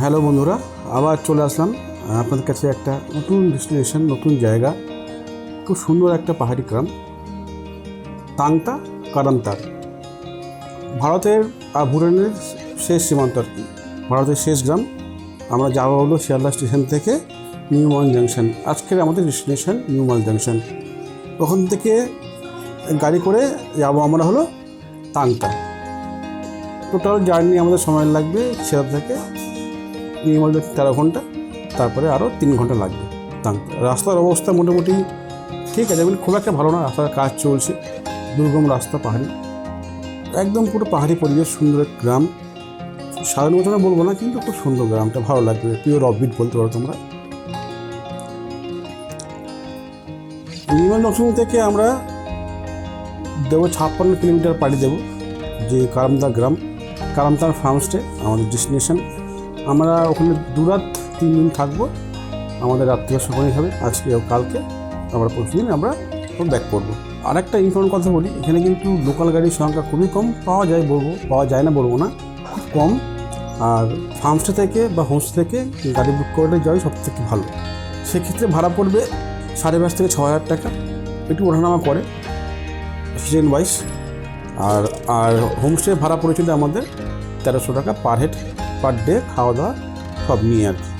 Hello বন্ধুরা, আবার চলে আসলাম। আপনাদের কাছে একটা নতুন ডেস্টিনেশন নতুন জায়গা, খুব সুন্দর একটা পাহাড়ি গ্রাম, তাংতা কারান্তার। ভারতের আর ভুটানের শেষ সীমান্ত আর কি, ভারতের শেষ গ্রাম। আমরা যাওয়া হলো শিয়ালদা স্টেশন থেকে নিউমল জাংশন, আজকের আমাদের ডেস্টিনেশন নিউমল জাংশন। ওখান থেকে গাড়ি করে যাব আমরা হলো তাংতা। টোটাল জার্নি আমাদের সময় লাগবে শিয়ালদা থেকে মিনিমাম তেরো ঘণ্টা, তারপরে আরও তিন ঘণ্টা লাগবে। রাস্তার অবস্থা মোটামুটি ঠিক আছে মানে খুব একটা ভালো না, রাস্তার কাজ চলছে, দুর্গম রাস্তা, পাহাড়ি। একদম পুরো পাহাড়ি পরিবেশ, সুন্দর গ্রাম। সাধারণ ঘটনা বলব না, কিন্তু খুব সুন্দর গ্রামটা, ভালো লাগবে পিওর অফবিট বলতে পারো তোমরা। নির্মল নরসিংহ থেকে আমরা দেবো ছাপ্পান্ন কিলোমিটার পাড়ি দেবো, যে কারামদা গ্রাম কারামতার ফার্মস্টে আমাদের ডেস্টিনেশন আমরা ওখানে দু রাত, তিন দিন থাকব। আমাদের রাত্রি সেখানেই হবে আজকে ও কালকে। আমরা পরশু দিন আমরা ব্যাক করব। আর একটা ইম্পর্টেন্ট কথা বলি, এখানে কিন্তু লোকাল গাড়ির সংখ্যা খুবই কম পাওয়া যায় বলব, পাওয়া যায় না বলব না, খুব কম। আর ফার্মস্টে থেকে বা হোমস্টে থেকে গাড়ি বুক করে যাওয়াই সব থেকে ভালো। সেক্ষেত্রে ভাড়া পড়বে সাড়ে পাঁচ থেকে ছ হাজার টাকা। একটু ওঠানামা করে সিজন ওয়াইজ আর আর হোমস্টে ভাড়া পড়েছিল আমাদের তেরোশো টাকা পার হেড পার ডে খাওয়া দাওয়া সব নিয়ে আর কি।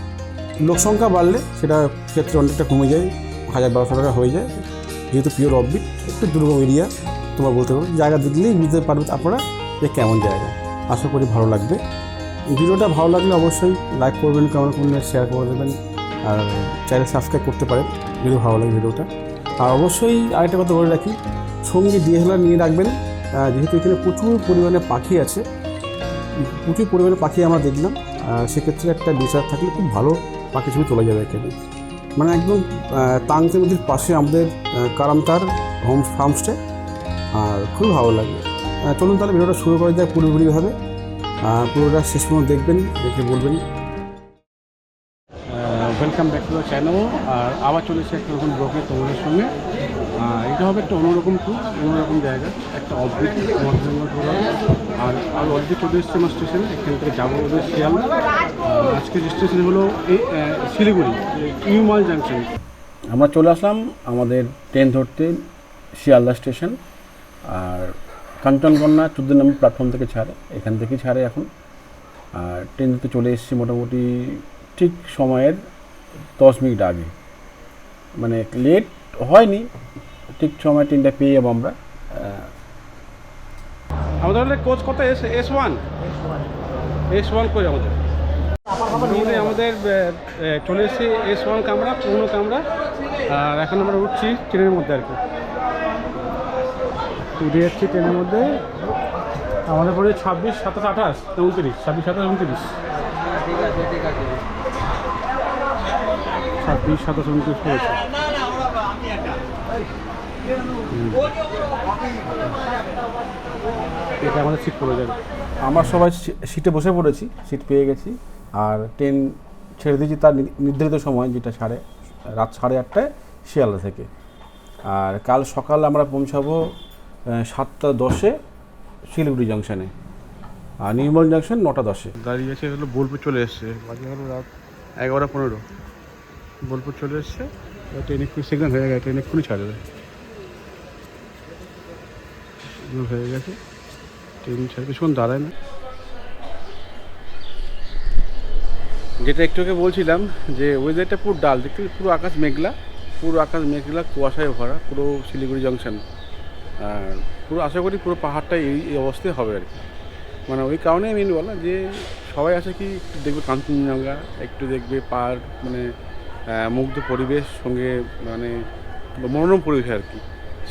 লোক সংখ্যা বাড়লে সেটা ক্ষেত্রে অনেকটা কমে যায়, হাজার বারোশো টাকা হয়ে যায়। যেহেতু পিওর অফবিট একটু দুর্গম এরিয়া তোমার বলতে পারো। জায়গা দেখলেই বুঝতে পারবে আপনারা যে কেমন জায়গা। আশা করি ভালো লাগবে। ভিডিওটা ভালো লাগলে অবশ্যই লাইক করবেন কেমন করবেন শেয়ার করে দেবেন, আর চ্যানেল সাবস্ক্রাইব করতে পারেন, যদি ভালো লাগে ভিডিওটা। আর অবশ্যই আরেকটা কথা বলে রাখি, সঙ্গে ডিএসএলআর নিয়ে রাখবেন। যেহেতু এখানে প্রচুর পরিমাণে পাখি আছে প্রচুর পরিমাণে পাখি আমরা দেখলাম সেক্ষেত্রে একটা ডিএসএলআর থাকলে খুব ভালো পাখি ছবি তোলা যাবে এখানে। মানে একদম তাংতে নদীর পাশে আমাদের কারামতার হোম ফার্মস্টে আর খুব ভালো লাগে। চলুন তাহলে ভিডিওটা শুরু করা যায় পুরোপুরিভাবে পুরোটা শেষ পর্যন্ত দেখবেন, দেখে বলবেন। Welcome back to the channel আর আবার চলেছে একটা নতুন ব্লগে তোমাদের সঙ্গে। এটা হবে একটা অন্যরকম ট্যুর অন্যরকম জায়গা, একটা প্রোগ্রাম আর আর অলরেডি চলে এসেছে আমার স্টেশন এখান থেকে যাব ওদের শিয়াল। আজকে স্টেশন হলো এই শিলিগুড়ি, ইউমাল জাংশন আমরা চলে আসলাম আমাদের ট্রেন ধরতে শিয়ালদা স্টেশন আর কাঞ্চনকন্যা চোদ্দ নম্বর প্ল্যাটফর্ম থেকে ছাড়ে, এখান থেকেই ছাড়ে এখন। আর ট্রেন ধরতে চলে এসেছি মোটামুটি ঠিক সময়ের দশ মিনিট আগে। মানে লেট হয়নি ঠিক সময় ট্রেনটা পেয়ে যাব আমরা। আমাদের কোচ কত? S S one S one coach আমাদের। আমাদের আহ, চলে এসেছি এস ওয়ান কামরা পুরনো কামরা। আর এখন আমরা উঠছি ট্রেনের মধ্যে আর কি। উঠে যাচ্ছি ট্রেনের মধ্যে। আমাদের পড়ে ছাব্বিশ সাতাশ আঠাশ উনত্রিশ ছাব্বিশ সাতাশ উনত্রিশ। ছাব্বিশ সাতাশ উনত্রিশ পড়েছে। এটা আমাদের সিট পড়ে যাবে। আমরা সবাই সি- সিটে বসে পড়েছি সিট পেয়ে গেছি। আর ট্রেন ছেড়ে দিয়েছি তার নির্ধারিত সময় যেটা সাড়ে রাত সাড়ে আটটায় শিয়ালদা থেকে। আর কাল সকাল আমরা পৌঁছাবো সাতটা দশে শিলিগুড়ি জাংশনে আর নির্মল জাংশন নটা দশে। দাঁড়িয়ে আছে হলো বোলপুর চলে এসছে। বাজে হলো রাত এগারোটা পনেরো। বোলপুর চলে এসছে। ট্রেন একটু সেকেন্ড হয়ে গেছে ট্রেন এক্ষুনি ছাড়বে। দূর হয়ে গেছে। ট্রেন ছাড়বে বেশিক্ষণ দাঁড়ায় না। যেটা একটু আগে বলছিলাম যে ওয়েদারটা পুরো ডাল, দেখতে পুরো আকাশ মেঘলা, পুরো আকাশ মেঘলা, কুয়াশায় ভরা, পুরো শিলিগুড়ি জংশন আর পুরো আশা করি পুরো পাহাড়টা এই অবস্থায় হবে আর কি। মানে ওই কারণে মেন বলা যে সবাই আসে কি একটু দেখবে কাঞ্চনজঙ্ঘা, একটু দেখবে পাহাড় মানে মুগ্ধ পরিবেশ, সঙ্গে মানে মনোরম পরিবেশ আর কি।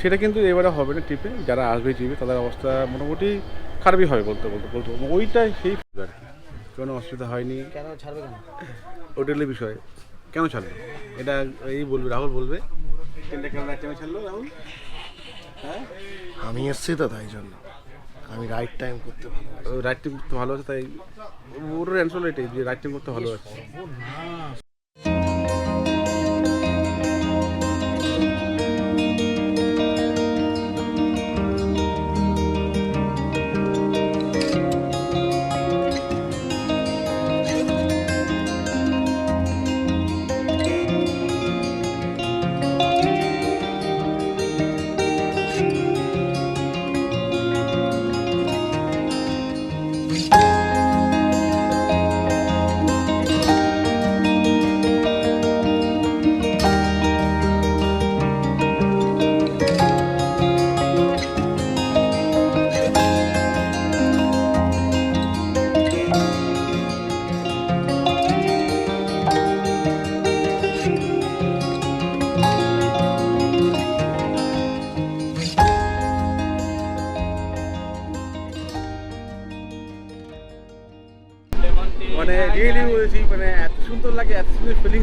সেটা কিন্তু এবারে হবে না ট্রিপে যারা আসবে ট্রিপে তাদের অবস্থা মোটামুটি খারাপই হবে বলতে বলতে বলতে ওইটাই সেই আর কি। কোনো অসুবিধা হয়নি। কেন ছাড়বে কেন? হোটেলের বিষয়। কেন ছাড়লো এটা এই বলবে রাহুল বলবে। ট্রেনটা কেন কেন ছাড়লো রাহুল? হ্যাঁ? আমি এসছি তো তাই জন্য। আমি রাইট টাইম করতে ভালো রাইট টাইম করতে ভালো আছে তাই ওর অ্যান্সার এটাই যে রাইট টাইম করতে ভালো আছে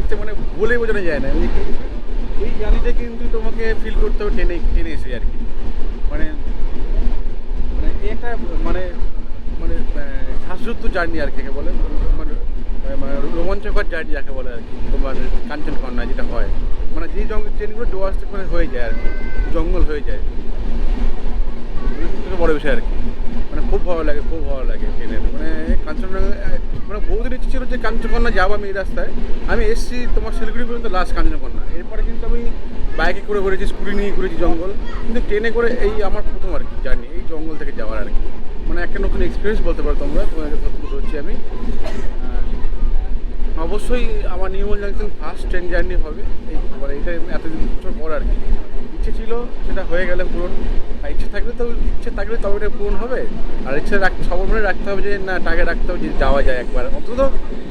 ফিলিংসটা মানে বলে বোঝানো যায় না। এই জার্নিটা কিন্তু তোমাকে ফিল করতে হবে টেনে টেনে এসে আর কি। মানে মানে একটা মানে মানে আহ, শ্বাসযুক্ত জার্নি আর কি বলে। মানে মানে রোমাঞ্চকর জার্নি যাকে বলে আর কি তোমার কাঞ্চনকন্যা যেটা হয়। মানে যে জঙ্গল ট্রেনগুলো ডোয়ার্স করে হয়ে যায় আর কি জঙ্গল হয়ে যায়। বড় বিষয় আর কি। মানে খুব ভালো লাগে খুব ভালো লাগে ট্রেনের। মানে কাঞ্চনজঙ্ঘা মানে বহুদিন ইচ্ছে কাঞ্চনকন্যা যাব আমি এই রাস্তায়। আমি এসেছি তোমার শিলিগুড়ি পর্যন্ত, লাস্ট কাঞ্চনকন্যা। এরপরে কিন্তু আমি বাইকে করে ঘুরেছি, স্কুটি নিয়ে ঘুরেছি জঙ্গল। কিন্তু ট্রেনে করে এই আমার প্রথম আর কি জার্নি, এই জঙ্গল থেকে যাওয়ার আর কি। মানে একটা নতুন এক্সপিরিয়েন্স বলতে পারো তোমরা, তোমাদের সত্যি হচ্ছি আমি। অবশ্যই আমার New Mal junction first train journey হবে। এই মানে এটা এতদিন বছর পর আর কি। ইচ্ছে ছিল সেটা হয়ে গেলে পূরণ। আর ইচ্ছে থাকলে তো ইচ্ছে থাকলে তবে এটা পূরণ হবে। আর ইচ্ছে রাখ সবার মনে রাখতে হবে যে না টাকা রাখতে হবে যে যাওয়া যায় একবার। অন্তত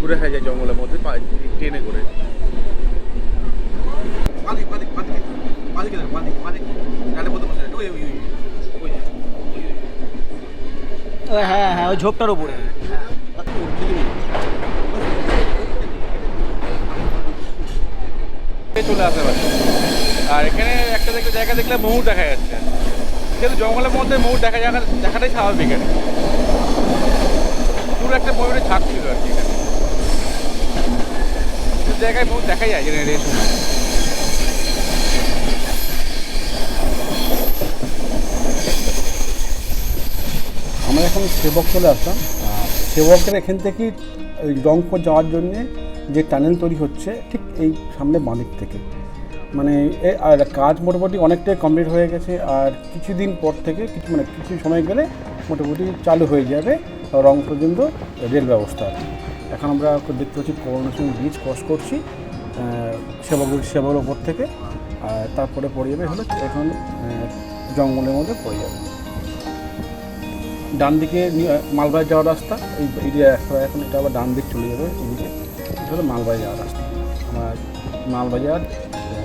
ঘুরে হয়ে যায় জঙ্গলের মধ্যে ট্রেনে করে। হ্যাঁ হ্যাঁ ওই ঝোপটার উপরে। চলে আসতে পারে আর এখানে একটা দেখলে জায়গা দেখলে ময়ূর দেখা যাচ্ছে। কিন্তু জঙ্গলের মধ্যে ময়ূর দেখা যাওয়া দেখাটাই স্বাভাবিক কি। পুরো একটা ময়ূরের ছাপ ছিল আর কি এখানে। জায়গায় ময়ূর দেখা যায় রেস আমরা এখন সেবক চলে আসলাম। সেবকের এখান থেকেই ওই রংপুর যাওয়ার জন্যে যে টানেল তৈরি হচ্ছে, ঠিক এই সামনে বাঁদিক থেকে। মানে আর কাজ মোটামুটি অনেকটাই কমপ্লিট হয়ে গেছে, আর কিছুদিন পর থেকে কিছু মানে কিছু সময় গেলে মোটামুটি চালু হয়ে যাবে রং পর্যন্ত রেল ব্যবস্থা এখন আমরা দেখতে পাচ্ছি করোনেশন ব্রিজ ক্রস করছি সেবক সেবার ওপর থেকে, আর তারপরে পড়ে যাবে হলো এখন জঙ্গলের মধ্যে পড়ে যাবে। ডান দিকে মালবাজার যাওয়ার রাস্তা, এই এই যে রাস্তা এখন এটা আবার ডান দিক চলে যাবে, এদিকে। এটা হলো মালবাজার যাওয়ার রাস্তা। আমার মালবাজার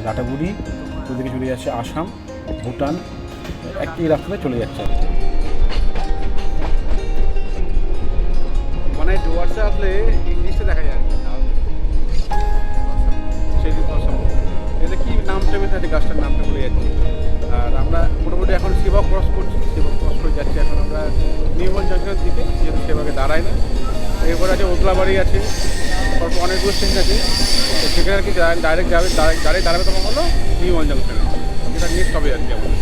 লাটাগুড়ি ওদিকে চলে যাচ্ছে আসাম, ভুটান, একই রাস্তাতে চলে যাচ্ছে। মানে ডুয়ার্সে আসলে জিনিসটা দেখা যায়। সেই কি নামটা আমি তাদের গাছটার নামটা ভুলে যাচ্ছি। আর আমরা মোটামুটি এখন সেবা ক্রস করছি সেবা ক্রস করে যাচ্ছি। এখন আমরা নির্মল জংশনের দিকে, যেহেতু সেবাকে দাঁড়ায় না। এরপরে আছে ওদলাবাড়ি আছে। তারপর অনেকগুলো স্টেশন আছে সেখানে আর কি ডাইরেক্ট যাবে ডাইরেক্ট দাঁড়াবে তোমার হলো নিউ জংশনে যেটা নেক্সট হবে আর কি আমাদের।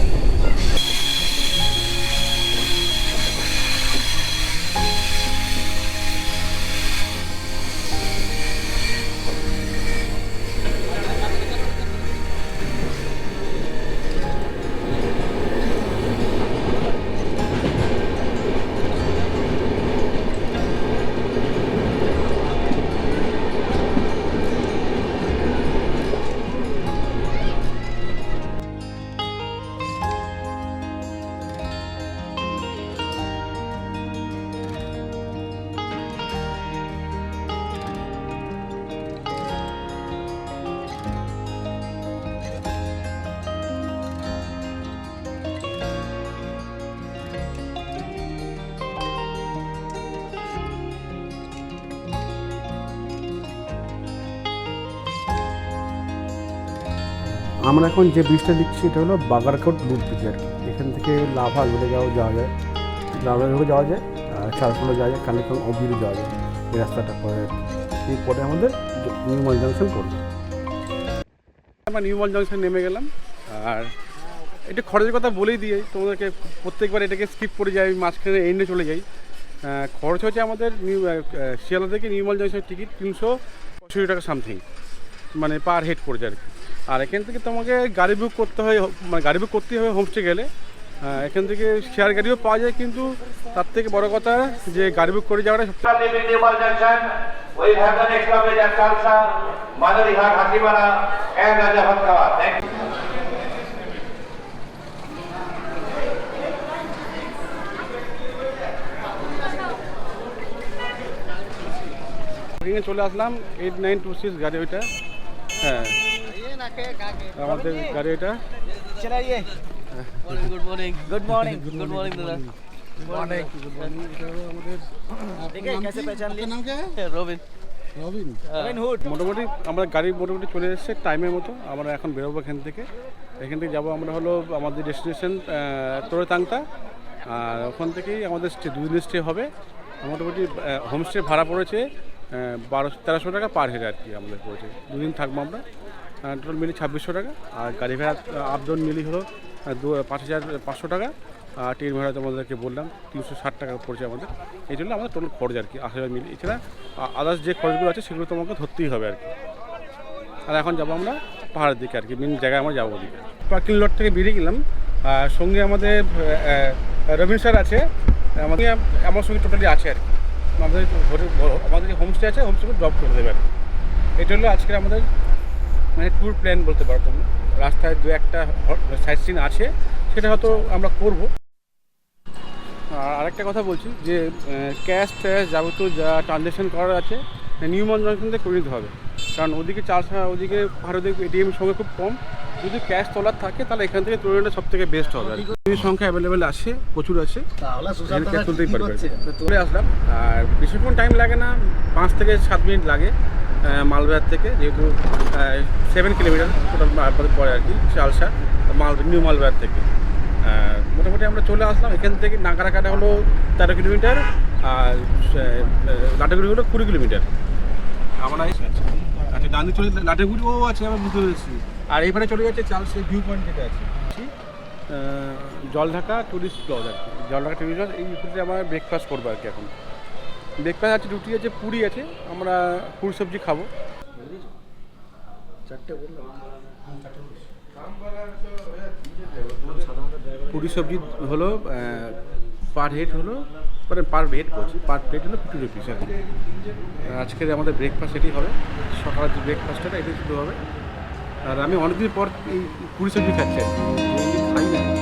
আমরা এখন যে ব্রিজটা দিচ্ছি এটা হলো বাগারকোট লুট ব্রিজ আর কি। এখান থেকে লাভা ঘুরে যাওয়া যাওয়া যায়। লাভা ঘুরে যাওয়া যায় আর চারকুলো যাওয়া যায় কানেকন অবিরও যাওয়া যায়। এই রাস্তাটা পরে কি। এরপরে আমাদের নিউমল জাংশন পড়বে। আমরা নিউমল জংশন নেমে গেলাম। আর এটা খরচের কথা বলেই দিয়ে তোমাদেরকে প্রত্যেকবার এটাকে স্কিপ করে যাই মাঝখানে এন্ডে চলে যাই। খরচ হচ্ছে আমাদের নিউ আহ, শিয়ালদা থেকে নিউমল জংশনের টিকিট তিনশো পঁয়ষট্টি টাকা সামথিং মানে পার হেড পড়ে যায় আর কি। আর এখান থেকে তোমাকে গাড়ি বুক করতে হয় মানে গাড়ি বুক করতেই হবে হোমস্টে গেলে। আহ, এখান থেকে শেয়ার গাড়িও পাওয়া যায় কিন্তু তার থেকে বড় কথা যে গাড়ি বুক করে যাওয়াটা চলে আসলাম এইট নাইন টু সিক্স গাড়ি ওইটা। হ্যাঁ। আমাদের গাড়ি এটা? চালাইয়ে। Good morning good morning good morning দাদা মোটামুটি আমরা গাড়ি মোটামুটি চলে এসেছে টাইমের মতো। আমরা এখন বেরোবো এখান থেকে। এখান থেকে যাব আমরা হলো আমাদের ডেস্টিনেশন তোরেতাংটা আর ওখান থেকেই আমাদের স্টে দুদিন স্টে হবে। মোটামুটি হোমস্টে ভাড়া পড়েছে বারোশো তেরোশো টাকা পার হেড আর কি আমাদের পড়েছে। দুদিন থাকব আমরা। টোটাল মিলি ছাব্বিশশো টাকা। আর গাড়ি ভাড়া আপ ডাউন মিলি হলো দু পাঁচ হাজার পাঁচশো টাকা। আর ট্রেন ভাড়া তোমাদেরকে বললাম, তিনশো ষাট টাকা পড়ছে আমাদের। এই জন্য আমাদের টোটাল খরচ আর কি, আট হাজার মিলি। এছাড়া আদার্স যে খরচগুলো আছে, সেগুলো তোমাকে ধরতেই হবে আর কি। আর এখন যাব আমরা পাহাড়ের দিকে আর কি মেন জায়গায় আমরা যাব ওদিকে। পার্কিং লট থেকে বেরিয়ে গেলাম। আর সঙ্গে আমাদের রবীন্দ্র স্যার আছে। আমাদের, আমার সঙ্গে টোটালি আছে আর কি। আমাদের আমাদের যে হোমস্টে আছে হোমস্টে ড্রপ করে দেবে আর কি। এটা হলো আজকের আমাদের মানে ট্যুর প্ল্যান বলতে পারো তোমরা। রাস্তায় দু একটা সাইট সিন আছে সেটা হয়তো আমরা করব। আর আরেকটা কথা বলছি যে ক্যাশ ট্যাশ যাবতীয় যা ট্রানজ্যাকশন করার আছে নিউমন জংশন থেকে করে নিতে হবে। কারণ ওদিকে চার্জ ওদিকে দিকে এটিএম সঙ্গে খুব কম। যদি ক্যাশ তোলার থাকে তাহলে এখান থেকে তুলে নিলে সব থেকে বেস্ট হবে। আর সংখ্যা অ্যাভেলেবেল আছে প্রচুর আছে তাহলে ক্যাশ তুলতেই পারবে। তুলে আসলাম। আর বেশিক্ষণ টাইম লাগে না পাঁচ থেকে সাত মিনিট লাগে। মালবাজার থেকে, যেহেতু সেভেন কিলোমিটার টোটাল পরে আর কি চালসা মাল নিউ মালবাজার থেকে। মোটামুটি আমরা চলে আসলাম, এখান থেকে নাগারাকাটা হলো তেরো কিলোমিটার আর লাটাগুড়ি হলো কুড়ি কিলোমিটার আমরা আচ্ছা ডান চলে লাটাগুড়ি ও আছে আমরা বুঝতে পেরেছি। আর এইবারে চলে যাচ্ছে চালসে ভিউ পয়েন্ট যেটা আছে। জলঢাকা টুরিস্ট লজ আর কি। জলঢাকা টুরিস্ট লজ এই আমরা ব্রেকফাস্ট করব আর কি এখন। ব্রেকফাস্ট আছে রুটি আছে পুরি আছে আমরা পুরি সবজি খাব। পুরি সবজি হলো পার হেড হলো মানে পার হেড বলছি পার প্লেট হলো ফিফটি রুপিস আর আজকের আমাদের ব্রেকফাস্ট এটাই হবে সকালের যে ব্রেকফাস্টটা এটাই শুরু হবে। আর আমি অনেকদিন পর এই পুরি সবজি খাচ্ছি। খাই না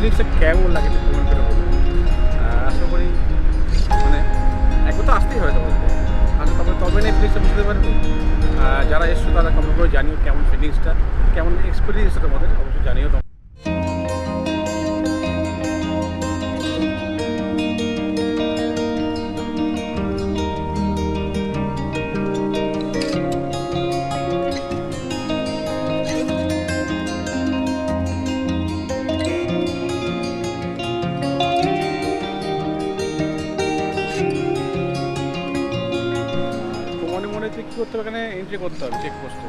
ফিলিংসটা কেমন লাগে কমেন্ট করে বলুন। আশা করি মানে একবার তো আসতেই হবে তোমাদের আসলে তবে তবে না ফিলিংসটা বুঝতে পারবে। যারা এসছো তারা কমেন্ট করে জানিও কেমন ফিলিংসটা কেমন এক্সপিরিয়েন্সটা তোমাদের, অবশ্যই জানিও করতে হবে চেক পোস্টে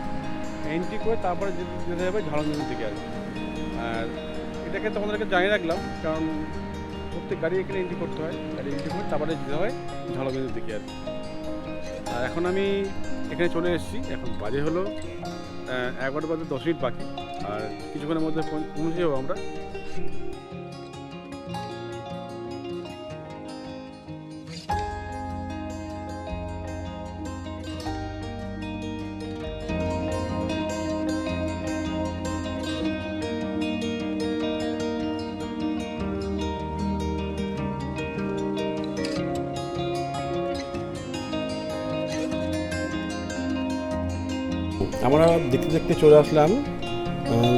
এন্ট্রি করে তারপরে যেতে হবে ঝাড়নদিনের দিকে আর। আর এটাকে তোমাদেরকে জানিয়ে রাখলাম, কারণ প্রত্যেক গাড়ি এখানে এন্ট্রি করতে হয়, গাড়ি এন্ট্রি করে তারপরে যেতে হয় ঝাড়নদিনের দিকে আর। আর এখন আমি এখানে চলে এসেছি, এখন বাজে হলো এগারোটা বাজে দশ মিনিট বাকি আর কিছুক্ষণের মধ্যে পৌঁছে যাব আমরা দেখতে দেখতে চলে আসলাম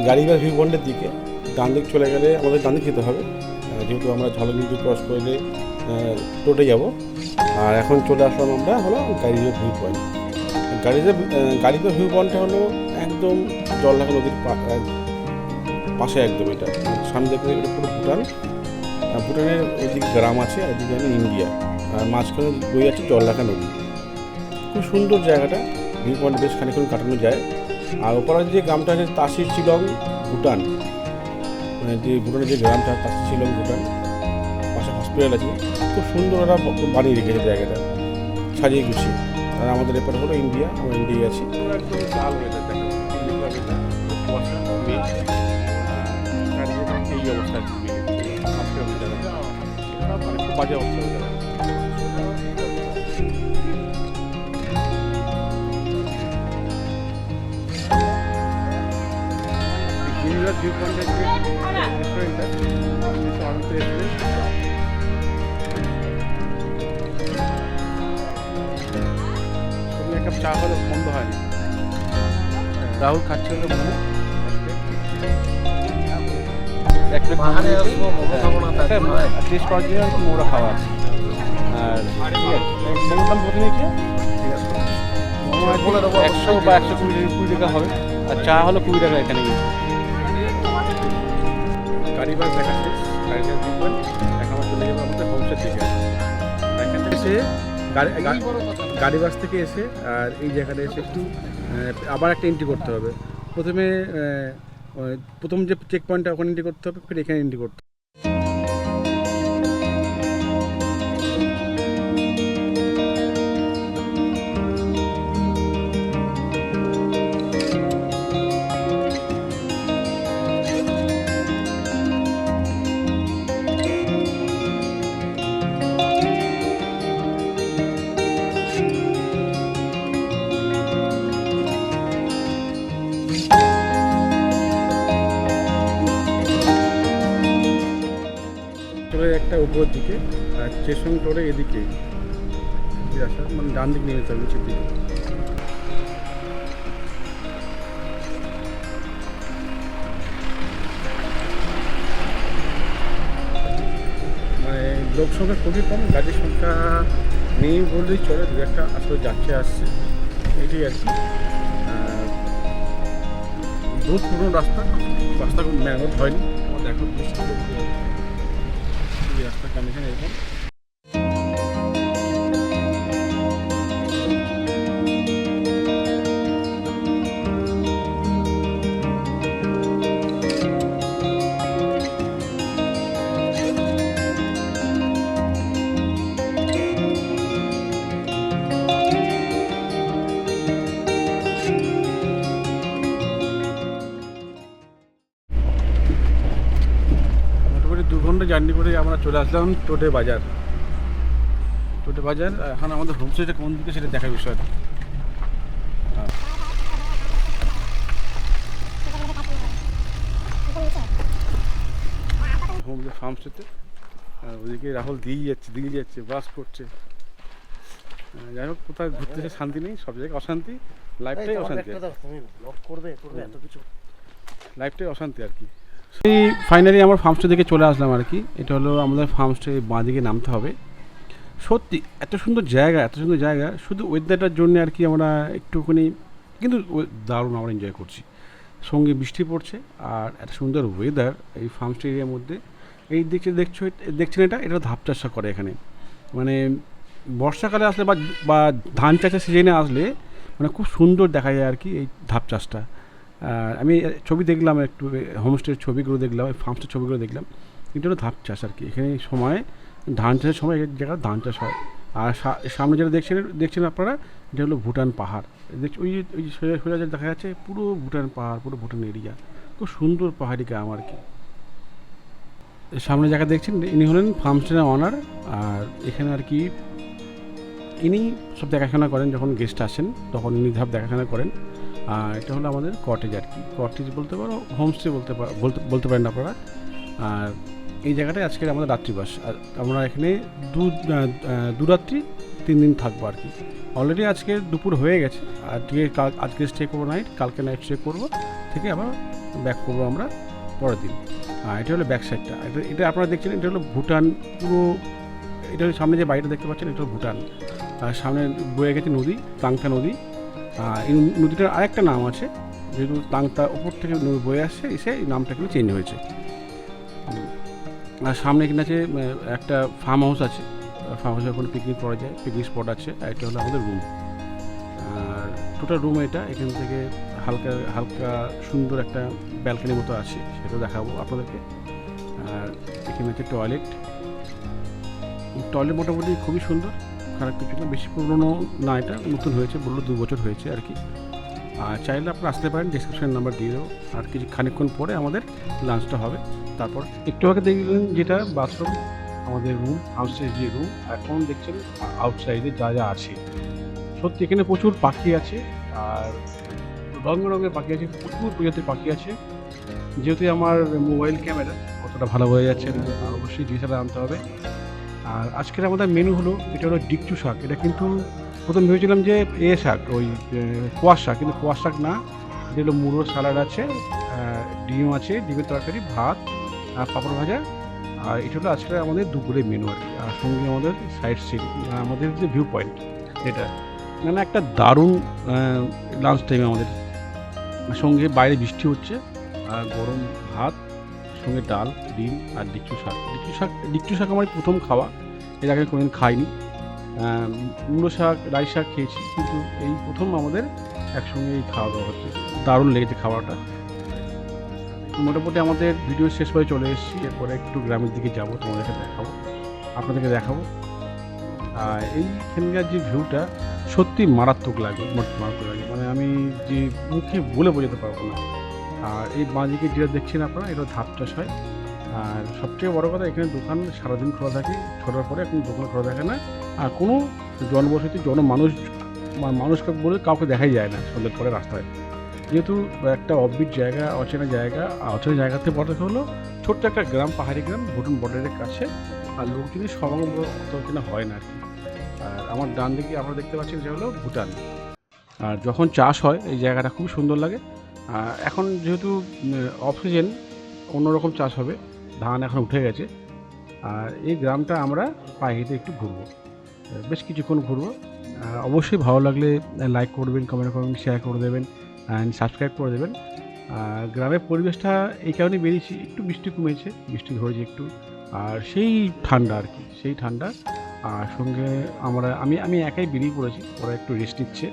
গাড়িবার ভিউ পয়েন্টের দিকে। ডান দিক চলে গেলে আমাদের ডান দিক যেতে হবে যেহেতু আমরা ঝালমিন্দি ক্রস করলে টোটে যাব। আর এখন চলে আসলাম আমরা হলো গাড়ির ভিউ পয়েন্ট গাড়িতে গাড়িতে ভিউ পয়েন্টটা হলো একদম জল জলঢাকা নদীর পাশে একদম এটা। সামনে দেখতে এটা পুরো ভুটান। ভুটানের ওইদিকে গ্রাম আছে, আর এদিকে আমি ইন্ডিয়া। আর মাঝখানে বই আছে জলঢাকা নদী। খুব সুন্দর জায়গাটা। ভিউ পয়েন্ট বেশ খানিক্ষণ কাটানো যায়। আর ওপরে যে গ্রামটা আছে তাসি শিলং ভুটান। মানে যে ভুটানের যে গ্রামটা তাসি শিলং ভুটান। পাশে হসপিটাল আছে। খুব সুন্দর ওরা বানিয়ে রেখেছে জায়গাটা। সাজিয়ে গুছিয়ে। আর আমাদের এপারে হলো ইন্ডিয়া, আমরা ইন্ডিয়া আছি। সেটা মানে খুব বাজে অবস্থা। ভিউ চা হয় রাহুল খাচ্ছে টেস্ট খাওয়া আর একশো বা একশো কুড়ি কুড়ি টাকা হবে আর চা হলো কুড়ি টাকা এখানে গিয়ে গাড়ি বাস দেখা শেষ গাড়ি বাস দেখবেন এখন আমরা চলে আমাদের হোমসের দিকে এখান থেকে এসে গাড়ি বাস থেকে এসে আর এই জায়গাটা এসে একটু আবার একটা এন্ট্রি করতে হবে। প্রথমে প্রথম যে চেক পয়েন্টটা ওখানে এন্ট্রি করতে হবে ফের এখানে এন্ট্রি করতে উপরের দিকে চেসং টোরে এদিকে আসা মানে ডান দিক নিয়ে যেতে হবে নিচের দিকে মানে লোক সংখ্যা খুবই কম, গাড়ির সংখ্যা নেই বললেই চলে, দু একটা আসলে যাচ্ছে আসছে, এটাই আর কি। বহুত পুরনো রাস্তা রাস্তা মেরামত হয়নি, আমার দেখো রাস্তার কন্ডিশন এরকম ঘণ্টা জার্নি করে আমরা চলে আসলাম টোটে বাজার। টোটে বাজার এখন আমাদের হোমস্টেটা কোন দিকে সেটা দেখার বিষয়। হোম যে ফার্মস্টেতে ওদিকে রাহুল দিয়ে যাচ্ছে দিয়ে যাচ্ছে বাস করছে। যাই হোক কোথাও ঘুরতে শান্তি নেই সব জায়গায় অশান্তি লাইফটাই অশান্তি লাইফটাই অশান্তি আর কি। সেই ফাইনালি আমার ফার্মস্টে থেকে চলে আসলাম আর কি। এটা হলো আমাদের ফার্মস্টে বাঁ দিকে নামতে হবে। সত্যি, এত সুন্দর জায়গা, এত সুন্দর জায়গা। শুধু ওয়েদারটার জন্য আর কি আমরা একটুখানি, কিন্তু দারুণ আমরা এনজয় করছি। সঙ্গে বৃষ্টি পড়ছে আর এত সুন্দর ওয়েদার এই ফার্মস্টে এরিয়ার মধ্যে। এই দেখছে দেখছ, দেখছেন এটা? এটা ধাপ চাষা করে এখানে। মানে বর্ষাকালে আসলে বা ধান চাষের সিজনে আসলে মানে খুব সুন্দর দেখা যায় আর কি এই ধাপ চাষটা। আমি ছবি দেখলাম, একটু হোমস্টের ছবিগুলো দেখলাম, ওই ফার্মস্টের ছবিগুলো দেখলাম। এটা হলো ধাপ চাষ আর কি। এখানে সময়, ধান চাষের সময় এক জায়গায় ধান চাষ হয়। আর সামনে যেটা দেখছেন দেখছেন আপনারা, এটা হলো ভুটান পাহাড়। দেখ ওই ওই সোজা সোজা দেখা যাচ্ছে, পুরো ভুটান পাহাড়, পুরো ভুটান এরিয়া। খুব সুন্দর পাহাড়ি গ্রাম আর কি। সামনে জায়গা দেখছেন, ইনি হলেন ফার্মস্টের অনার আর এখানে আর কি, ইনি সব দেখাশোনা করেন, যখন গেস্ট আসেন, তখন ইনি ধাপ দেখাশোনা করেন। আর এটা হলো আমাদের কটেজ আর কি। কটেজ বলতে পারো হোমস্টে বলতে পারো বলতে পারেন আপনারা। আর এই জায়গাটায় আজকের আমাদের রাত্রিবাস। আর আমরা এখানে দু আহ, দু রাত্রি তিন দিন থাকব আর কি। অলরেডি আজকে দুপুর হয়ে গেছে। আজকে কাল আজকে স্টে করব নাইট কালকে নাইট স্টে করব। থেকে আবার ব্যাক করব আমরা পরের দিন। আর এটা হলো ব্যাক সাইডটা এটা এটা আপনারা দেখছেন এটা হলো ভুটান পুরো এটা হলো সামনে যে বাড়িটা দেখতে পাচ্ছেন এটা হলো ভুটান। আর সামনে বয়ে গেছে নদী তাংতা নদী। আর এই নদীটার আরেকটা নাম আছে, যেহেতু তাংতা ওপর থেকে বয়ে আসছে, এসে এই নামটা কিন্তু চেঞ্জ হয়েছে। আর সামনে এখানে আছে একটা ফার্ম হাউস আছে। ফার্ম হাউসে ওখানে পিকনিক করা যায় পিকনিক স্পট আছে, আর এটা হলো আমাদের রুম আর টোটাল রুম এটা, এখান থেকে হালকা হালকা সুন্দর একটা ব্যালকনির মতো আছে, সেটা দেখাবো আপনাদেরকে। আর এখানে আছে টয়লেট টয়লেট মোটামুটি খুবই সুন্দর। খারাপ কিছু না, বেশি পুরনো না এটা, নতুন হয়েছে, বলল দু বছর হয়েছে আর কি। আর চাইলে আপনারা আসতে পারেন ডিসক্রিপশন নাম্বার দিয়ে দেবো। আর কিছু খানিকক্ষণ পরে আমাদের লাঞ্চটা হবে। তারপর একটু আগে দেখলেন যেটা বাথরুম আমাদের রুম হাউসের যে রুম এখন দেখছেন আউটসাইডে যা যা আছে। সত্যি, এখানে প্রচুর পাখি আছে, আর রঙ রঙের পাখি আছে, প্রচুর প্রজাতির পাখি আছে। যেহেতু আমার মোবাইল ক্যামেরা অতটা ভালো হয়ে যাচ্ছে, অবশ্যই ডিএসএলআর আনতে হবে। আর আজকের আমাদের মেনু হলো, এটা হলো ডিকচু শাক। এটা কিন্তু প্রথম ভেবেছিলাম যে এ শাক, ওই কোয়াশ শাক, কিন্তু কোয়াশ শাক না। এটা হলো মুড়ো স্যালাড আছে ডিম আছে, ডিমের তরকারি, ভাত আর পাঁপড় ভাজা। আর এটা হলো আজকে আমাদের দুপুরের মেনু আর কি, আর সঙ্গে আমাদের সাইড সিন আমাদের যে ভিউ পয়েন্ট এটা। মানে একটা দারুণ লাঞ্চ টাইম আমাদের। সঙ্গে বাইরে বৃষ্টি হচ্ছে, আর গরম ভাত সঙ্গে ডাল, ডিম আর ডিকচু শাক। ডিকচু শাক ডিকচু শাক আমার প্রথম খাওয়া। এর আগে কোনোদিন খাইনি। মূলো শাক, রাই শাক খেয়েছি, কিন্তু এই প্রথম আমাদের একসঙ্গে এই খাওয়া দাওয়া হচ্ছে। দারুণ লেগেছে খাওয়াটা। মোটামুটি আমাদের ভিডিও শেষ হয়ে চলে এসেছি। এরপরে একটু গ্রামের দিকে যাব, তোমাদেরকে দেখাবো, আপনাদেরকে দেখাবো। আর এইখানকার যে ভিউটা সত্যি মারাত্মক লাগে মারাত্মক লাগে। মানে আমি যে মুখে বলে বোঝাতে পারব না। আর এই বাঁদিকে যেটা দেখছেন আপনারা, এটা ধাপ চাষ হয়। আর সবথেকে বড় কথা, এখানে দোকান সারাদিন খোলা থাকে ছটার পরে এখন দোকান খোলা থাকে না। আর কোনো জনবসতি জন মানুষ মা- মানুষকে বলে কাউকে দেখাই যায় না, সন্ধ্যের পরে রাস্তায়। যেহেতু একটা অববিট জায়গা, অচেনা জায়গা অচেনা জায়গাতে বড় হলো, ছোট্ট একটা গ্রাম, পাহাড়ি গ্রাম, ভুটান বর্ডারের কাছে। আর লোকজনের সমাগম কিনা হয় না আর কি। আর আমার ডান দিকে আপনারা দেখতে পাচ্ছেন যে হলো ভুটান। আর যখন চাষ হয়, এই জায়গাটা খুব সুন্দর লাগে। এখন যেহেতু অফ সিজন অন্যরকম চাষ হবে, ধান এখন উঠে গেছে, আর এই গ্রামটা আমরা পায়ে হেঁটে একটু ঘুরবো। বেশ কিছুক্ষণ ঘুরবো। অবশ্যই ভালো লাগলে লাইক করবেন কমেন্ট করবেন শেয়ার করে দেবেন অ্যান্ড সাবস্ক্রাইব করে দেবেন। আর গ্রামের পরিবেশটা এই কারণে বেরিয়েছি, একটু বৃষ্টি কমেছে, বৃষ্টি ধরেছে একটু, আর সেই ঠান্ডা আর কি, সেই ঠান্ডা। আর সঙ্গে আমরা, আমি আমি একাই বেরিয়ে পড়েছি, ওরা একটু রেস্ট নিচ্ছে।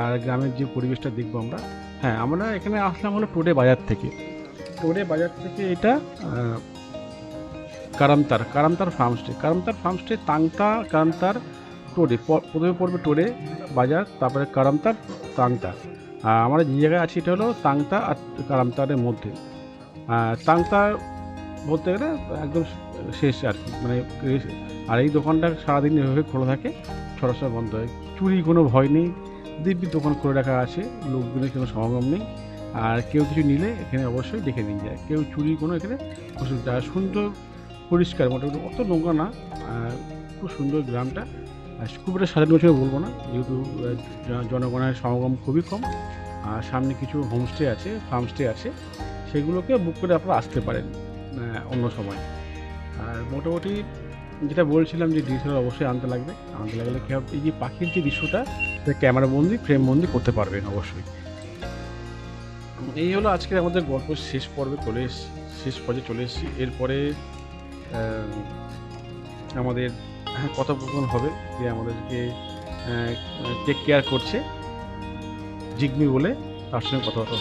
আর গ্রামের যে পরিবেশটা দেখব আমরা হ্যাঁ আমরা এখানে আসলাম হলো টোডে বাজার থেকে। টোডে বাজার থেকে এটা কারামতার কারামতার ফার্মস্টে কারামতার ফার্মস্টে তাংতা, কারামতার টোডে প্রথমে পড়বে টোডে বাজার, তারপরে কারামতার তাংতা। আর আমরা যে জায়গায় আছি এটা হলো তাংতা আর কারামতারের মধ্যে। তাংতা বলতে গেলে একদম শেষ আর কি মানে আর এই দোকানটা সারাদিন এভাবে খোলা থাকে ছটার বন্ধ হয়। চুরি কোনো ভয় নেই। দিব্যি দোকান করে রাখা আছে, লোকজনের কোনো সমাগম নেই। আর কেউ কিছু নিলে এখানে অবশ্যই দেখে নিয়ে যায়। কেউ চুরি কোনো এখানে অসুবিধা সুন্দর পরিষ্কার মোটামুটি, অত নোংরা না খুব সুন্দর গ্রামটা। খুব একটা সাজানো বছর বলব না, যেহেতু জনগণের সমাগম খুবই কম। আর সামনে কিছু হোমস্টে আছে ফার্মস্টে আছে, সেগুলোকে বুক করে আপনারা আসতে পারেন অন্য সময়। আর মোটামুটি যেটা বলছিলাম যে ডিজিটাল অবশ্যই আনতে লাগবে। আনতে লাগলে কী হবে এই যে পাখির যে দৃশ্যটা ক্যামেরা বন্দি, ফ্রেম বন্দি করতে পারবেন অবশ্যই। এই হলো আজকের আমাদের গল্প, শেষ পর্বে চলে এসেছি শেষ পর্যায়ে চলে এসেছি। এরপরে আমাদের কথোপকথন হবে যে আমাদেরকে টেক কেয়ার করছে জিগমি বলে তার সঙ্গে কথাবার্তা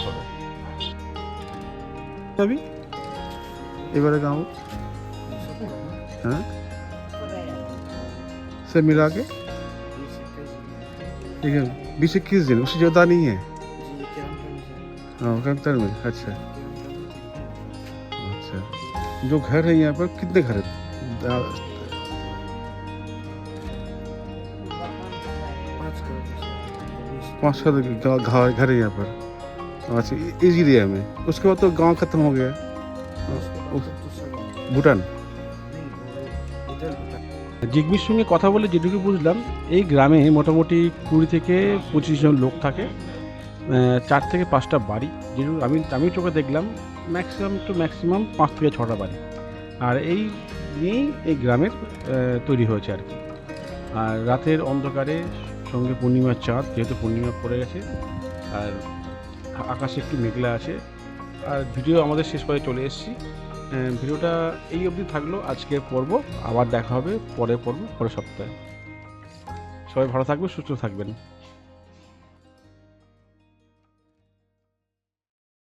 হবে। এবারে গাঁও হ্যাঁ? से मिला के? ठीक है। बीस इक्कीस दिन उससे ज़्यादा नहीं है? हाँ कंतर में अच्छा। अच्छा। जो घर है यहाँ पर कितने घर है? पाँच घर घर है यहाँ पर। अच्छा इस एरिया में। उसके बाद तो गाँव खत्म हो गया। उस- भूटान? জিগমির সঙ্গে কথা বলে যেটুকু বুঝলাম, এই গ্রামে মোটামুটি কুড়ি থেকে পঁচিশ জন লোক থাকে চার থেকে পাঁচটা বাড়ি, যেটুকু আমি আমি চোখে দেখলাম ম্যাক্সিমাম টু ম্যাক্সিমাম পাঁচ থেকে ছটা বাড়ি। আর এই নিয়েই এই গ্রামের তৈরি হয়েছে আর কি। আর রাতের অন্ধকারে সঙ্গে পূর্ণিমার চাঁদ, যেহেতু পূর্ণিমা পড়ে গেছে, আর আকাশে একটু মেঘলা আছে, আর ভিডিও আমাদের শেষ করে চলে এসেছি। ভিডিওটা এই অবধি থাকল। আজকের পর্ব, আবার দেখা হবে পরে পর্ব, পরের সপ্তাহে। সবাই ভালো থাকবে সুস্থ থাকবেন।